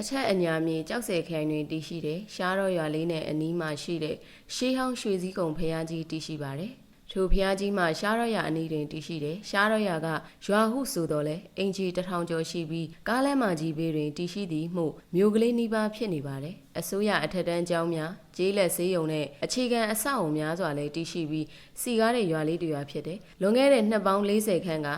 အချက်အညာမြေကြောက်စဲခိုင်တွင်တည်ရှိတဲ့ရှားတော့ရွာလေးနဲ့အနီးမှာရှိတဲ့ရှေးဟောင်းရွှေစည်းကုံဖျားကြီးတည်ရှိပါတယ်။ထိုဖျားကြီးမှာရှားတော့ရွာအနီးတွင်တည်ရှိတယ်။ရှားတော့ရွာကရွာဟုဆိုတော့လဲအင်ဂျီတစ်ထောင်ကျော်ရှိပြီးကားလမ်းမကြီးဘေးတွင်တည်ရှိသည်မှုမြို့ကလေးနီးပါးဖြစ်နေပါတယ်။အစိုးရအထက်တန်းကျောင်းများကျေးလက်ဆေးရုံနဲ့အခြေခံအဆောက်အုံများစွာလည်းတည်ရှိပြီးစီကားတဲ့ရွာလေးတစ်ရွာဖြစ်တယ်။လွန်ခဲ့တဲ့နှစ်ပေါင်း40ခန့်က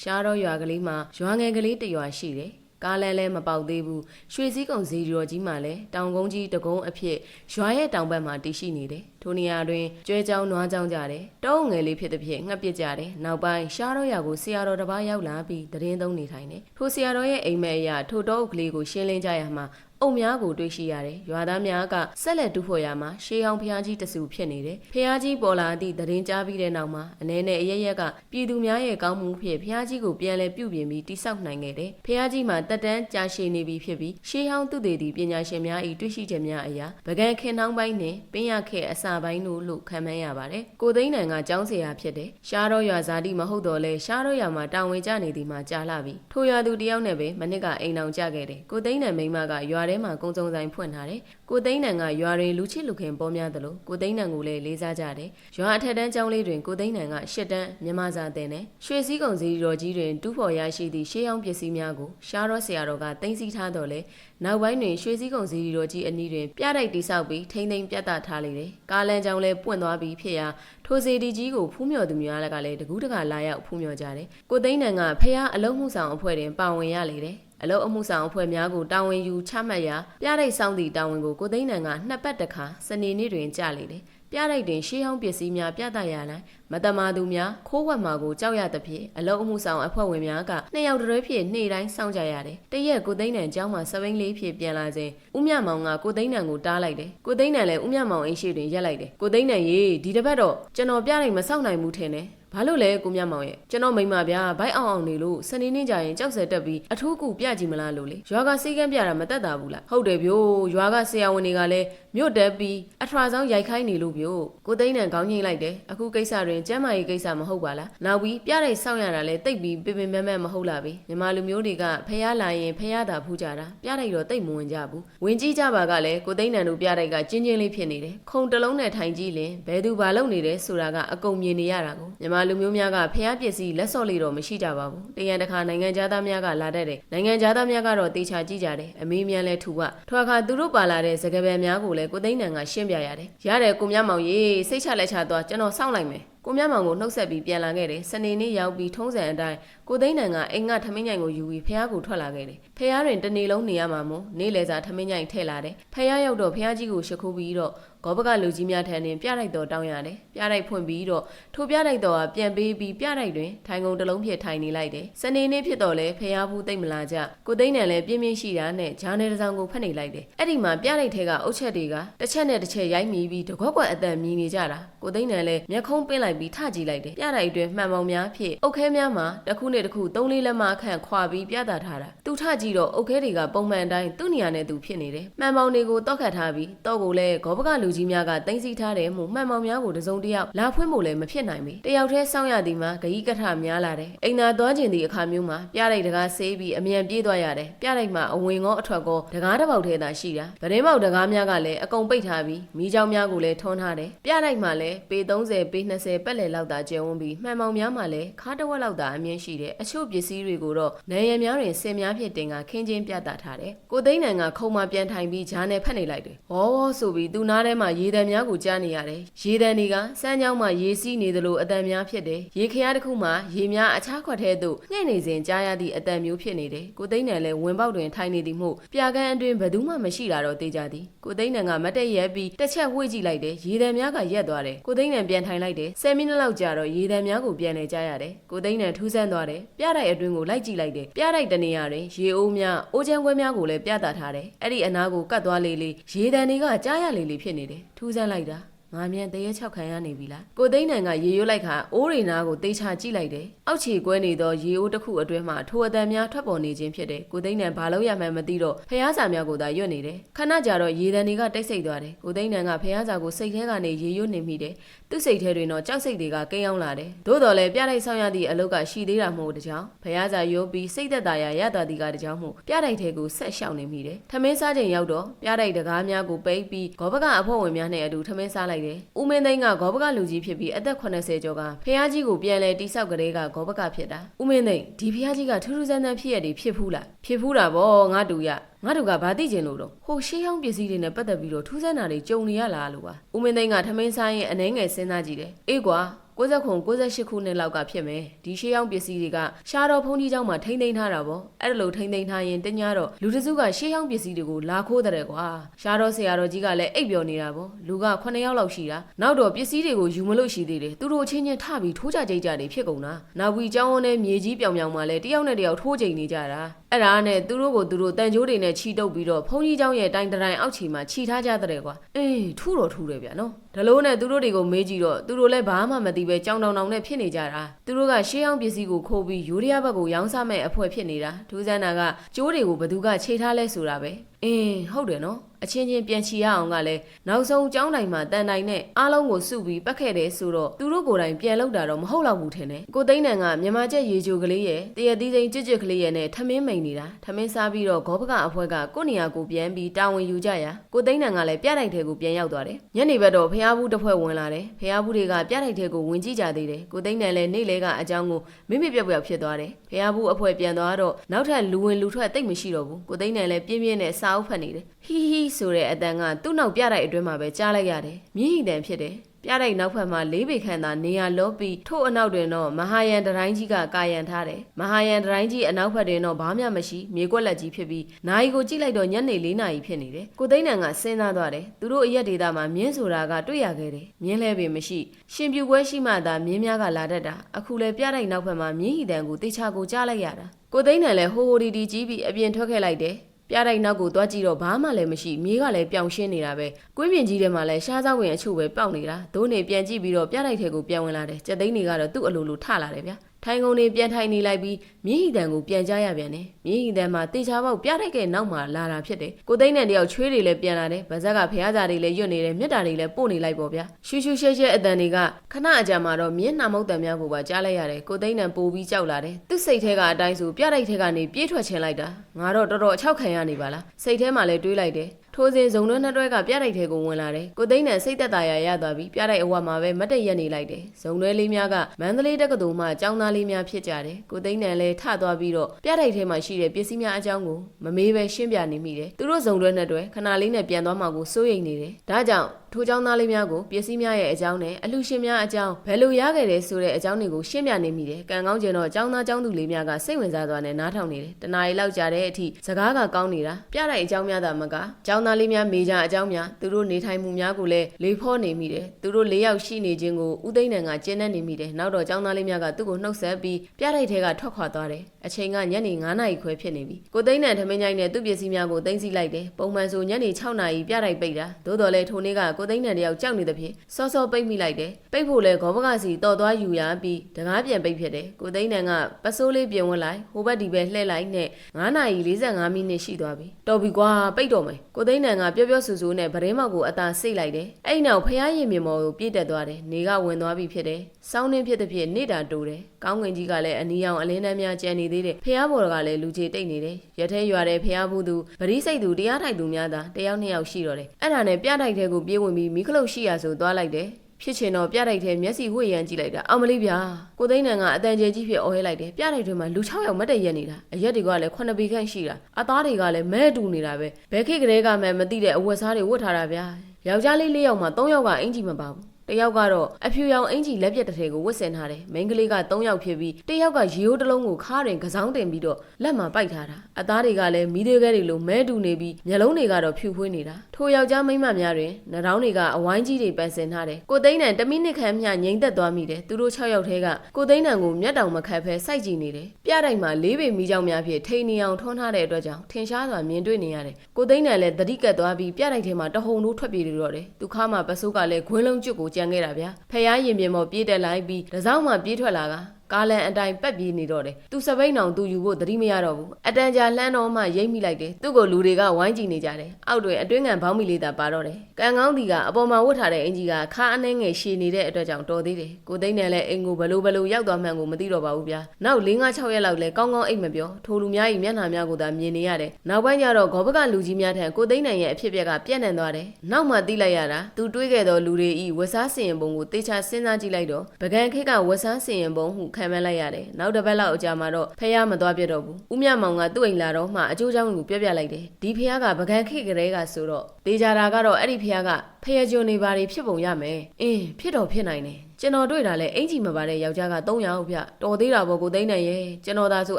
ရှားတော့ရွာကလေးမှာရွာငယ်ကလေးတစ်ရွာရှိတယ်။ ကားလဲလဲမပေါက်သေးဘူးရွှေစည်းကုံဇီရော်ကြီးမှလည်းတောင်ကုန်းကြီးတကုန်းအဖြစ်ရွာရဲ့တောင်ဘက်မှာတည်ရှိနေတယ်ထိုနေရာတွင်ကျွဲချောင်းနွားချောင်းကြတယ်တောအုံငယ်လေးဖြစ်တဲ့ဖြင့်ငှက်ပစ်ကြတယ်နောက်ပိုင်းရှားတော့ရွာကိုဆရာတော်တစ်ပါးရောက်လာပြီးတရင်သုံးနေထိုင်တယ်ထိုဆရာတော်ရဲ့အိမ်မက်အရာထိုတောအုပ်ကလေးကိုရှင်းလင်းကြရမှာ အုံများကိုတွေ့ရှိရတယ်။ရွာသားများကဆက်လက်တူဖို့ရမှာရှေးဟောင်းဖျားကြီးတဆူဖြစ်နေတယ်။ဖျားကြီးပေါ်လာသည့်သတင်းကြားပြီးတဲ့နောက်မှာအနေနဲ့အရရက်ကပြည်သူများရဲ့ကောင်းမှုဖြင့်ဖျားကြီးကိုပြန်လည်ပြုပြင်ပြီးတိဆောက်နိုင်ခဲ့တယ်။ဖျားကြီးမှာတက်တန်းကြာရှည်နေပြီဖြစ်ပြီးရှေးဟောင်းသူတွေသည်ပညာရှင်များ၏တွေ့ရှိချက်များအရာဗကံခင်နှောင်းပိုင်းနှင့်ပင်ရခဲ့အစာပိုင်းတို့လို့ခံမှန်းရပါတယ်။ကိုသိန်းနိုင်ကကျောင်းဆရာဖြစ်တယ်။ရှားတော့ရွာဇာတိမဟုတ်တော့လဲရှားတော့ရွာမှာတာဝန်ကျနေသည်မှာကြာလာပြီ။ထိုရွာသူတယောက်နဲ့ပဲမနစ်ကအိမ်အောင်ကြခဲ့တယ်။ကိုသိန်းနိုင်မိန်းမကရွာထဲမှာကုန်းစုံဆိုင်ဖွင့်ထားတယ်။ကိုသိန်းနိုင်ကရွာတွင်လူချစ်လူခင်ပေါ်များသလိုကိုသိန်းနိုင်ကိုလည်းလေးစားကြတယ်။ရွာအထက်တန်းကျောင်းလေးတွင်ကိုသိန်းနိုင်ကရှစ်တန်းမြန်မာစာသင်တယ်။ရွှေစည်းကုံစီတော်ကြီးတွင်တူးဖော်ရရှိသည့်ရှေးဟောင်းပစ္စည်းများကိုရှားတော့ဆရာတော်ကတင်စီထားတော့လေနောက်ပိုင်းတွင်ရွှေစည်းကုံစီတော်ကြီးအနီးတွင်ပြတိုက်တိဆောက်ပြီးထိမ့်သိမ်းပြတ်သားထားလေတယ်။ကားလမ်းကြောင်းလည်းပွင့်သွားပြီးဖြစ်ရာထိုစီဒီကြီးကိုဖူးမြော်သူများလည်းကလည်းတကူးတကလာရောက်ဖူးမြော်ကြတယ်။ကိုသိန်းနိုင်ကဖះအလုံးမှုဆောင်အဖွဲ့တွင်ပါဝင်ရလေတယ်။ အလုတ်အမှုဆောင်အဖွဲ့များကိုတာဝန်ယူချမှတ်ရာပြတိုက်ဆောင်သည့်တာဝန်ကိုကိုသိန်းနံကနှစ်ပတ်တခါစနေနေ့တွင်ကြာလေတယ်ပြတိုက်တွင်ရှေးဟောင်းပစ္စည်းများပြသရတိုင်းမတမာသူများခိုးဝက်မှာကိုကြောက်ရသဖြင့်အလုတ်အမှုဆောင်အဖွဲ့ဝင်များကနှစ်ယောက်တည်းဖြင့်နေ့တိုင်းစောင့်ကြရတယ်တရက်ကိုသိန်းနံကျောင်းမှာစပိန်လေးဖြင့်ပြန်လာစဉ်ဦးမြမောင်ကကိုသိန်းနံကိုတားလိုက်တယ်ကိုသိန်းနံလည်းဦးမြမောင်အိမ်ရှိတွင်ရက်လိုက်တယ်ကိုသိန်းနံရေဒီတစ်ပတ်တော့ကျွန်တော်ပြတိုက်မစောင့်နိုင်ဘူးထင်တယ် ဘာလို့လဲကိုမြတ်မောင်ရဲ့ကျွန်တော်မိမဗျာဘိုက်အောင်အောင်နေလို့စနေနေ့ကျရင်ကြောက်စဲတက်ပြီးအထူးကူပြကြည့်မလားလို့လေရွာကစေးကမ်းပြတာမတက်တာဘူးလားဟုတ်တယ်ဗျို့ရွာကဆရာဝန်တွေကလည်း မြို့တက်ပြီးအထွာဆောင်ရိုက်ခိုင်းနေလို့ဗျို့ကိုသိန်းနံခေါင်းငိမ့်လိုက်တယ်အခုကိစ္စတွင်ကျမ်းမာရေးကိစ္စမဟုတ်ပါလားနောက်ပြီးပြတဲ့စောင့်ရတာလဲတိတ်ပြီးပင်ပင်မမမဟုတ်လားဗျမြမလူမျိုးတွေကဖះလာရင်ဖះတာဖူးကြတာပြတဲ့တော့တိတ်မဝင်ကြဘူးဝင်ကြည့်ကြပါကလည်းကိုသိန်းနံတို့ပြတဲ့ကကျင်းချင်းလေးဖြစ်နေတယ်ခုံတလုံးနဲ့ထိုင်ကြည့်ရင်ဘယ်သူဘာလုပ်နေတယ်ဆိုတာကအကုန်မြင်နေရတာကိုမြမလူမျိုးများကဖះပစ္စည်းလက်စော့လေးတော့မရှိကြပါဘူးတရန်တစ်ခါနိုင်ငံသားများကလာတတ်တယ်နိုင်ငံသားများကတော့တေချာကြည့်ကြတယ်အမေးမြန်လဲထူကထွာခါသူတို့ပါလာတဲ့စကားပြန်များကိုလည်းကိုသိန်းနံကရှင်းပြရတယ်ရတယ်ကိုမြမောင်ရေစိတ်ချလက်ချသွားကျွန်တော်စောင့်လိုက်မယ်ကိုမြမောင်ကိုနှုတ်ဆက်ပြီးပြန်လာခဲ့တယ်။စနေနေ့ရောက်ပြီးထုံးစံအတိုင်းကိုသိန်းနံကအိမ်ကထမင်းညိုင်ကိုယူပြီးဖះကိုထွက်လာခဲ့တယ်။ဖះတွင်တနေ့လုံးနေရမှာမို့နေ့လယ်စာထမင်းညိုင်ထည့်လာတယ်။ဖះရောက်တော့ဖះကြီးကိုရှ िख ိုးပြီးတော့ ဂောဘကလူကြီးများထံတွင်ပြတိုက်တော်တောင်းရတယ်။ပြတိုက်ဖွင့်ပြီးတော့ထိုပြတိုက်တော်ကပြန်ပေးပြီးပြတိုက်တွင်ထိုင်ကုန်တစ်လုံးဖြစ်ထိုင်နေလိုက်တယ်။စနေနေ့ဖြစ်တော့လဲဖះဘူးတိတ်မလာကြ။ကိုသိန်းနံလည်းပြင်းပြင်းရှိတာနဲ့ဂျာနယ်တစ်စောင်ကိုဖတ်နေလိုက်တယ်။အဲ့ဒီမှာပြတိုက်ထဲကအုတ်ချက်တွေကတစ်ချက်နဲ့တစ်ချက်ရိုက်မိပြီးတကွက်ကွက်အတန်မြည်နေကြတာ။ကိုသိန်းနံလည်းမျက်ခုံးပင်းလိုက်ပြီးထကြည့်လိုက်တယ်။ပြတိုက်အတွင်းမှန်ပေါင်များဖြစ်အုတ်ခဲများမှာတစ်ခုနဲ့တစ်ခုသုံးလေးလက်မခန့်ခွာပြီးပြသထားတာ။သူထကြည့်တော့အုတ်ခဲတွေကပုံမှန်အတိုင်းသူ့နေရာနဲ့သူဖြစ်နေတယ်။မှန်ပေါင်တွေကိုတောက်ခတ်ထားပြီးတော့ကိုလည်းဂောဘကလူကြီးများကတင်စီထားတယ်မှုမှန်ပေါင်များကိုတစုံတစ်ယောက်လာဖွင့်ဖို့လည်းမဖြစ်နိုင်ပြီ။တယောက်တည်းစောင့်ရသည်မှာဂယိကထများလာတယ်။အိမ်သာသွားခြင်းဒီအခါမျိုးမှာပြတိုက်တကားဆေးပြီးအမြန်ပြေးသွားရတယ်။ပြတိုက်မှာအဝင်ကောအထွက်ကောတကားတစ်ပေါက်ထဲသာရှိတာ။ဗရင်ပေါက်တကားများကလည်းအကုန်ပိတ်ထားပြီးမိเจ้าများကိုလည်းထွန်းထားတယ်။ပြတိုက်မှာလည်းပေ30ပေ20ပတ်လည်လောက်သာကျယ်ဝန်းပြီးမှန်ပေါင်များမှာလည်းခါတဝက်လောက်သာအမြင့်ရှိတယ်။အချို့ပစ္စည်းတွေကိုတော့နေရများတွင်စင်များဖြစ်တင်ကခင်းချင်းပြသထားတယ်။ကိုသိန်းနိုင်ကခုံမပြန်ထိုင်ပြီးဂျားနဲ့ဖက်နေလိုက်တယ်။ဟောဆိုပြီးသူနားထဲ မှာရေတံများကိုကြားနေရတယ်။ရေတံတွေကစမ်းကြောင်းမှာရေစီးနေသလိုအတန်များဖြစ်တယ်။ရေခရားတစ်ခုမှာရေများအခြားခွက်ထဲသို့ငှဲ့နေစဉ်ကြားရသည့်အတန်မျိုးဖြစ်နေတယ်။ကိုသိန်းနိုင်လည်းဝင်ပေါက်တွင်ထိုင်နေသည်မို့ပြကန်းအတွင်ဘယ်သူမှမရှိတာတော့သိကြသည်။ကိုသိန်းနိုင်ကမတ်တက်ရက်ပြီးတစ်ချက်ဝှေ့ကြည့်လိုက်တယ်။ရေတံများကရက်သွားတယ်။ကိုသိန်းနိုင်ပြန်ထိုင်လိုက်တယ်။10မိနစ်လောက်ကြာတော့ရေတံများကိုပြန်လဲကြားရတယ်။ကိုသိန်းနိုင်ထူးဆန်းသွားတယ်။ပြတိုက်အတွင်ကိုလိုက်ကြည့်လိုက်တယ်။ပြတိုက်တနေရာတွင်ရေအိုးများအိုးချမ်းခွဲများကိုလည်းပြသထားတယ်။အဲ့ဒီအနားကိုကတ်သွားလေးလေးရေတံတွေကကြားရလေးလေးဖြစ်နေတယ်။ထူးဆန်းလိုက်တာမ ငါမြန်တရေချောက်ခံရနေပြီလားကိုသိန်းနိုင်ကရေရွတ်လိုက်ခါအိုးရိနာကိုတေချာကြည့်လိုက်တယ်အောက်ခြေကွဲနေသောရေအိုးတစ်ခုအတွင်းမှာထိုအတန်များထွက်ပေါ်နေခြင်းဖြစ်တယ်ကိုသိန်းနိုင်ဘာလို့ရမှန်းမသိတော့ဖះစာများကိုသာရွတ်နေတယ်ခဏကြာတော့ရေတံတွေကတိတ်ဆိတ်သွားတယ်ကိုသိန်းနိုင်ကဖះစာကိုစိတ်ထဲကနေရေရွတ်နေမိတယ်သူ့စိတ်ထဲတွင်တော့ကြောက်စိတ်တွေကကိန်းအောင်လာတယ်သို့တော်လည်းပြလိုက်ဆောင်ရသည့်အလုပ်ကရှိသေးတာမဟုတ်တကြောင်ဖះစာရုပ်ပြီးစိတ်သက်သာရာရတာဒီကတကြောင်မှုပြတိုက်ထဲကိုဆက်ရှောင်နေမိတယ်ထမင်းစားချိန်ရောက်တော့ပြတိုက်တကားများကိုပိတ်ပြီးဂောဘကအဖို့ဝင်များနဲ့အတူထမင်းစားလိုက်တယ်ဦးမင်းသိန်းကဂောဘကလူကြီးဖြစ်ပြီးအသက်80ကျော်ကဖះကြီးကိုပြန်လဲတိဆောက်ကလေးကဂောဘကဖြစ်တာဦးမင်းသိန်းဒီဖះကြီးကထူးထူးဆန်းဆန်းဖြစ်ရည်ဖြစ်ဖူးလားဖြစ်ဖူးတာဗောငါတူရငါတို့ကဘာသိကျင်လို့တော့ဟိုရှေးဟောင်းပစ္စည်းတွေနဲ့ပတ်သက်ပြီးတော့ထူးဆန်းတာတွေကြုံနေရလားလို့ပါဦးမင်းသိန်းကထမင်းစားရင်အနှဲငယ်စဉ်းစားကြည့်တယ်အေးကွာ 69 68ခုနှစ်လောက်ကဖြစ်မယ်ဒီရှေးဟောင်းပစ္စည်းတွေကရှားတော်ဖုန်ကြီးเจ้าမှာထိမ့်သိမ်းထားတာပေါ့အဲ့ဒါလို့ထိမ့်သိမ်းထားရင်တ냐တော့လူတစုကရှေးဟောင်းပစ္စည်းတွေကိုလာခိုးတဲ့ကွာရှားတော်ဆရာတော်ကြီးကလည်းအိပ်ပျော်နေတာပေါ့လူက9ယောက်လောက်ရှိတာနောက်တော့ပစ္စည်းတွေကိုယူမလို့ရှိသေးတယ်သူတို့အချင်းချင်းထပြီးထိုးကြကြိတ်ကြနေဖြစ်ကုန်တာနောက်ပြီးเจ้าဝန်းနဲ့မြေကြီးပြောင်ပြောင်မှာလဲတယောက်နဲ့တယောက်ထိုးကြိတ်နေကြတာအဲ့ဒါနဲ့သူတို့ကိုသူတို့တန်ကြိုးတွေနဲ့ခြိတုပ်ပြီးတော့ဖုန်ကြီးเจ้าရဲ့တိုင်တိုင်အောက်ခြေမှာခြိထားကြတဲ့ကွာအေးထူးတော့ထူးတယ်ဗျာနော် ဒါလို့နဲ့သူတို့တွေကိုမေးကြည့်တော့သူတို့လည်းဘာမှမသိပဲကြောင်တောင်တောင်နဲ့ဖြစ်နေကြတာသူတို့ကရှေးအောင်ပစ္စည်းကိုခိုးပြီးယူရီးယားဘက်ကိုရောင်းစားမဲ့အဖွဲဖြစ်နေတာထူးဆန်းတာကကျိုးတွေကိုဘသူကခြေထားလဲဆိုတာပဲအင်းဟုတ်တယ်နော်အချင်းချင်းပြန်ချီရအောင်ကလည်းနောက်ဆုံးကျောင်းတိုင်မှာတန်တိုင်နဲ့အားလုံးကိုစုပြီးပတ်ခဲ့တယ်ဆိုတော့သူတို့ကိုယ်တိုင်ပြန်လောက်တာတော့မဟုတ်တော့ဘူးထင်တယ်ကိုသိန်းနံကမြန်မာကျက်ရေချိုကလေးရဲ့တရသီးစိန်ကြွကြွကလေးရဲ့နဲ့ထမင်းမိန်နေတာထမင်းစားပြီးတော့ဂောဘကအဖွဲကကိုနေရာကိုပြန်ပြီးတာဝန်ယူကြရကိုသိန်းနံကလည်းပြတိုက်ထဲကိုပြန်ရောက်သွားတယ်ညနေဘက်တော့ဖះဘူးတစ်ဖွဲ့ဝင်လာတယ်ဖះဘူးတွေကပြတိုက်ထဲကိုဝင်ကြည့်ကြသေးတယ်ကိုသိန်းနံလည်းနေ့လဲကအကြောင်းကိုမိမိပြက်ပြက်ဖြစ်သွားတယ်ဖះဘူးအဖွဲပြန်သွားတော့နောက်ထပ်လူဝင်လူထွက်တိတ်မရှိတော့ဘူးကိုသိန်းနံလည်းပြင်းပြင်းနဲ့စာအုပ်ဖတ်နေတယ်ဟီဟီဆိုတဲ့အတန်ကသူ့နောက်ပြတိုက်အတွင်းမှာပဲကြားလိုက်ရတယ်မြင်းဟိတန်ဖြစ်တယ်ပြတိုက်နောက်ဖက်မှာလေးပေခန့်သာနေရာလောပြီးထို့အနောက်တွင်တော့မဟာယန်တရိုင်းကြီးကကာယံထားတယ်မဟာယန်တရိုင်းကြီးအနောက်ဖက်တွင်တော့ဘာမှမရှိမြေကွက်လက်ကြီးဖြစ်ပြီးနိုင်ကိုကြည့်လိုက်တော့ညနေ၄နာရီဖြစ်နေတယ်ကိုသိန်းနံကစဉ်းစားသွားတယ်သူတို့အရက်ဒေတာမှာမြင်းဆိုတာကတွေ့ရခဲ့တယ်မြင်းလဲပေမရှိရှင်ပြူပွဲရှိမှသာမြင်းများကလာတတ်တာအခုလဲပြတိုက်နောက်ဖက်မှာမြင်းဟိတန်ကိုတေချာကိုကြားလိုက်ရတာကိုသိန်းနံလည်းဟိုဟိုဒီဒီကြီးပြီးအပြင်ထွက်ခဲ့လိုက်တယ် ပြတိုက်နောက်ကိုသွားကြည့်တော့ဘာမှလည်းမရှိမြေးကလည်းပြောင်ရှင်းနေတာပဲကွင်းပြင်ကြီးထဲမှာလည်းရှားစားဝင်အချို့ပဲပေါက်နေတာဒိုးနေပြန်ကြည့်ပြီးတော့ပြတိုက်ထဲကိုပြန်ဝင်လာတယ်ကြက်သိန်းတွေကတော့သူ့အလိုလိုထလာတယ်ဗျာ ထိုင်ကုန်တွေပြန်ထိုင်နေလိုက်ပြီးမြင်းဟီတန်ကိုပြန်ကြားရပြန်တယ်မြင်းဟီတန်မှာတေချာပေါက်ပြတိုက်ကနောက်မှာလာတာဖြစ်တယ်ကိုသိန်းနဲ့တယောက်ချွေးတွေလည်းပြန်လာတယ်ဗဇက်ကဖះသားတွေလည်းရွတ်နေတယ်မြတ်တာတွေလည်းပို့နေလိုက်ပေါ့ဗျာရှူးရှူးရှဲရှဲအတန်တွေကခဏအကြာမှာတော့မြင်းနှာမုတ်တန်များကိုပါကြားလိုက်ရတယ်ကိုသိန်းနဲ့ပို့ပြီးကြောက်လာတယ်သူ့စိတ်ထဲကအတိုင်းဆိုပြတိုက်ထဲကနေပြေးထွက်ချင်လိုက်တာငါတော့တော်တော်အချောက်ခံရနေပါလားစိတ်ထဲမှာလည်းတွေးလိုက်တယ် ထိုစဉ်ဇုံတွဲနှစ်တွဲကပြတိုက်ထဲကိုဝင်လာတယ်။ကိုသိန်းနဲ့စိတ်သက်သာရာရသွားပြီးပြတိုက်အဝတ်မှာပဲမတ်တရက်နေလိုက်တယ်။ဇုံတွဲလေးများကမန္တလေးတက္ကသိုလ်မှကျောင်းသားလေးများဖြစ်ကြတယ်။ကိုသိန်းနဲ့လည်းထသွားပြီးတော့ပြတိုက်ထဲမှာရှိတဲ့ပစ္စည်းများအကြောင်းကိုမမေးပဲရှင်းပြနေမိတယ်။သူတို့ဇုံတွဲနှစ်တွဲခဏလေးနဲ့ပြန်သွားမှကိုစိုးရိမ်နေတယ်။ဒါကြောင့် ထိုကျောင်းသားလေးများကိုပစ္စည်းများရဲ့အကြောင်းနဲ့အလှရှင်များအကြောင်းဘယ်လိုရခဲ့တယ်ဆိုတဲ့အကြောင်းတွေကိုရှင်းပြနေမိတယ်။ကံကောင်းကျင်တော့ကျောင်းသားကျောင်းသူလေးများကစိတ်ဝင်စားစွာနဲ့နားထောင်နေတယ်။တနားရီလောက်ကြာတဲ့အထိစကားကကောင်းနေတာ။ပြတိုက်အကြောင်းများသာမကကျောင်းသားလေးများမေးကြအကြောင်းများသူတို့နေထိုင်မှုများကိုလည်းလေဖောနေမိတယ်။သူတို့၄ယောက်ရှိနေခြင်းကိုဦးသိန်းနံကကျင်းနေနေမိတယ်။နောက်တော့ကျောင်းသားလေးများကသူ့ကိုနှုတ်ဆက်ပြီးပြတိုက်ထဲကထွက်ခွာသွားတယ်။အချိန်ကညနေ9နာရီခွဲဖြစ်နေပြီ။ကိုသိန်းနံထမင်းကြိုင်းနဲ့သူ့ပစ္စည်းများကိုသိမ်းဆည်းလိုက်တယ်။ပုံမှန်ဆိုညနေ6နာရီပြတိုက်ပိတ်တာ။သို့တော်လည်းထိုနေ့ကကိုသိန်းနံတယောက်ကြောက်နေသဖြင့်စောစောပိတ်မိလိုက်တယ်ပိတ်ဖို့လဲခေါဘကစီတော်သွားယူရပြီးတကားပြန်ပိတ်ဖြစ်တယ်ကိုသိန်းနံကပစိုးလေးပြင်ဝင်လိုက်ဟိုဘက်ဒီဘက်လှည့်လိုက်နဲ့9နာရီ45မိနစ်ရှိသွားပြီတော်ပြီကွာပိတ်တော့မယ်ကိုသိန်းနံကပျော့ပျော့ဆူဆူနဲ့ဗရင်မောက်ကိုအသာစိတ်လိုက်တယ်အဲ့နောက်ဖះရင်မြေမော်ကိုပြည့်တက်သွားတယ်နေကဝင်သွားပြီဖြစ်တယ်စောင်းနှင်းဖြစ်တဲ့ဖြစ်နေတာတူတယ်ကောင်းငင်ကြီးကလည်းအနီရောင်အလင်းတန်းများကျန်နေသေးတယ်ဖះဘော်ကလည်းလူကြီးတိတ်နေတယ်ရထဲရွာတဲ့ဖះဘူးသူဗရိစိတ်သူတရားထိုက်သူများသာတယောက်နှစ်ယောက်ရှိတော့တယ်အဲ့ဒါနဲ့ပြတိုက်တဲ့ကိုပြေးဝင်ပြီးမိခလုတ်ရှိရဆိုသွားလိုက်တယ်ဖြစ်ချင်တော့ပြတိုက်ထဲမျက်စိဝှေ့ရမ်းကြည့်လိုက်တာအောင်မလေးဗျာကိုသိန်းနံကအတန်ကျဲကြီးဖြစ်အော်ဟဲလိုက်တယ်ပြတိုက်ထဲမှာလူ6ယောက်မတ်တရက်နေတာအရက်တွေကလည်း9ပေခန့်ရှိတာအသားတွေကလည်းမဲတူနေတာပဲဘယ်ခေတ်ကလေးကမှမသိတဲ့အဝတ်စားတွေဝတ်ထားတာဗျာယောက်ျားလေး၄ယောက်မှ၃ယောက်ကအင်ကြီးမပါဘူး တယောက်ကတော့အဖြူရောင်အင်ကြီးလက်ပြက်တစ်ထည်ကိုဝတ်ဆင်ထားတယ်မိန်းကလေးက၃ယောက်ဖြစ်ပြီးတယောက်ကရေအိုးတစ်လုံးကိုခါရင်ကစောင်းတင်ပြီးတော့လက်မှာပိုက်ထားတာအသားတွေကလည်းမီးသေးခဲတွေလိုမဲတူနေပြီးမျက်လုံးတွေကတော့ဖြူဖွေးနေတာထိုယောက်ျားမိန်းမများတွင်နှာခေါင်းတွေကအဝိုင်းကြီးတွေပန်ဆင်ထားတယ်ကိုသိန်းနံတမိနစ်ခန့်မျှငိမ့်သက်သွားမိတယ်သူတို့၆ယောက်ထဲကကိုသိန်းနံကိုမျက်တောင်မခတ်ဖဲစိုက်ကြည့်နေတယ်ပြတိုက်မှာလေးပေမီးကြောင်များဖြင့်ထိန်နေအောင်ထွန်းထားတဲ့အတွက်ကြောင့်ထင်ရှားစွာမြင်တွေ့နေရတယ်ကိုသိန်းနံလည်းတတိကတ်သွားပြီးပြတိုက်ထဲမှာတဟုန်တို့ထွက်ပြေးနေတော့တယ်သူခါမှာပစိုးကလည်းခွင်းလုံးကျွတ်ကိုကြံခဲ့တာဗျာဖះရင်ပြင်ပေါ်ပြေးတက်လိုက်ပြီးတစောင်းမှပြေးထွက်လာက ကားလန်အတိုင်းပက်ပြေးနေတော့တယ်သူစပိန်အောင်သူယူဖို့သတိမရတော့ဘူးအတန်ကြာလှမ်းတော့မှရိမ့်မိလိုက်တယ်သူ့ကိုလူတွေကဝိုင်းကြည့်နေကြတယ်အောက်တွင်အတွင်းငံဘောင်းမီလေးသာပါတော့တယ်ကံကောင်းဒီကအပေါ်မှာဝတ်ထားတဲ့အင်ကြီးကခါအနှဲငယ်ရှည်နေတဲ့အတွက်ကြောင့်တော်သေးတယ်ကိုသိန်းနဲ့လည်းအင်ကိုဘလို့ဘလို့ရောက်သွားမှန်းကိုမသိတော့ပါဘူးဗျာနောက်၄၅6ရက်လောက်လဲကောင်းကောင်းအိတ်မပြောထိုလူများကြီးမျက်နှာများကိုသာမြင်နေရတယ်နောက်ပိုင်းကျတော့ဂောဘကလူကြီးများထံကိုသိန်းနိုင်ရဲ့အဖြစ်အပျက်ကပြန့်နှံ့သွားတယ်နောက်မှသိလိုက်ရတာသူတွေးခဲ့သောလူတွေဤဝက်စားစင်ရင်ပုံကိုတေချာစဉ်းစားကြည့်လိုက်တော့ပကံခိတ်ကဝက်စားစင်ရင်ပုံဟုခံမှန်းလိုက်ရတယ်နောက်တစ်ပတ်လောက်အကြာမှာတော့ဖះမသွားပြတော့ဘူးဦးမြမောင်ကသူ့အိမ်လာတော့မှအကျိုးကြောင့်ကိုပြောပြလိုက်တယ်ဒီဖះကပကံခိတ်ကလေးကဆိုတော့တေချာတာကတော့အဲ့ဒီဖះကဖះကျွန်းနေပါတွေဖြစ်ပုံရမယ်အင်းဖြစ်တော့ဖြစ်နိုင်တယ်ကျွန်တော်တွေ့တာလဲအင်ကြီးမပါတဲ့ယောက်ျားက300ဦးဗျတော်သေးတာပေါ့ကိုသိန်းနိုင်ရဲ့ကျွန်တော်သာဆို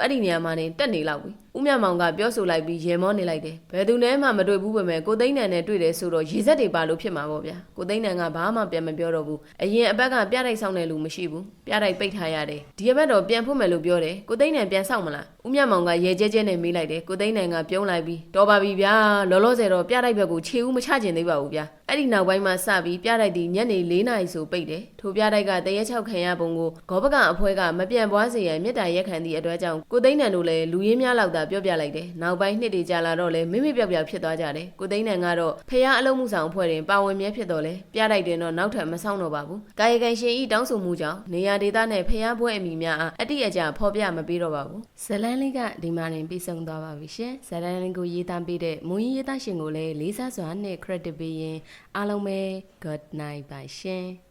အဲ့ဒီနေရာမှာနေတက်နေလောက်ပြီဦးမြမောင်ကပြောဆိုလိုက်ပြီးရေမောနေလိုက်တယ်ဘယ်သူနဲ့မှမတွေ့ဘူးပဲမဲ့ကိုသိန်းနိုင်နဲ့တွေ့တယ်ဆိုတော့ရေဆက်တွေပါလို့ဖြစ်မှာပေါ့ဗျကိုသိန်းနိုင်ကဘာမှပြန်မပြောတော့ဘူးအရင်အဘက်ကပြတိုက်ဆောင်တဲ့လူမရှိဘူးပြတိုက်ပိတ်ထားရတယ်ဒီအဘက်တော့ပြန်ဖို့မယ်လို့ပြောတယ်ကိုသိန်းနိုင်ပြန်ဆောင်မလားဦးမြမောင်ကရေကျဲကျဲနဲ့မေးလိုက်တယ်ကိုသိန်းနိုင်ကပြုံးလိုက်ပြီးတော်ပါပြီဗျာလောလောဆယ်တော့ပြတိုက်ဘက်ကိုခြေဦးမချကျင်သေးပါဘူးဗျာအဲ့ဒီနောက်ပိုင်းမှာစပြီးပြတိုက်ဒီညနေ၄နာရီဆိုပိတ်တယ် ထိုပြတိုက်ကတရက်ချောက်ခံရပုံကိုဂောဘကအဖွဲကမပြန့်ပွားစေရန်မြစ်တာရက်ခံသည့်အတွက်ကြောင့်ကိုသိန်းနန်တို့လည်းလူရင်းများလောက်သာပြောပြလိုက်တယ်နောက်ပိုင်းနှစ်တွေကြာလာတော့လည်းမိမိပြောက်ပြောက်ဖြစ်သွားကြတယ်ကိုသိန်းနန်ကတော့ဖះအလုံးမှုဆောင်အဖွဲ့တွင်ပါဝင်မြဲဖြစ်တော့လဲပြတိုက်တွင်တော့နောက်ထပ်မဆောင်တော့ပါဘူးကာယကံရှင်ဤတောင်းဆိုမှုကြောင့်နေရာဒေသနဲ့ဖះဘွဲအမိများအားအတိအကျဖော်ပြမပေးတော့ပါဘူးဇလန်းလေးကဒီမှာနေပြီးဆုံးသွားပါပြီရှင်ဇလန်းလေးကိုရေးသားပေးတဲ့မွန်ရေးသားရှင်ကိုလည်းလေးစားစွာနဲ့ credit ပေးရင်အားလုံးပဲ good night ပါရှင်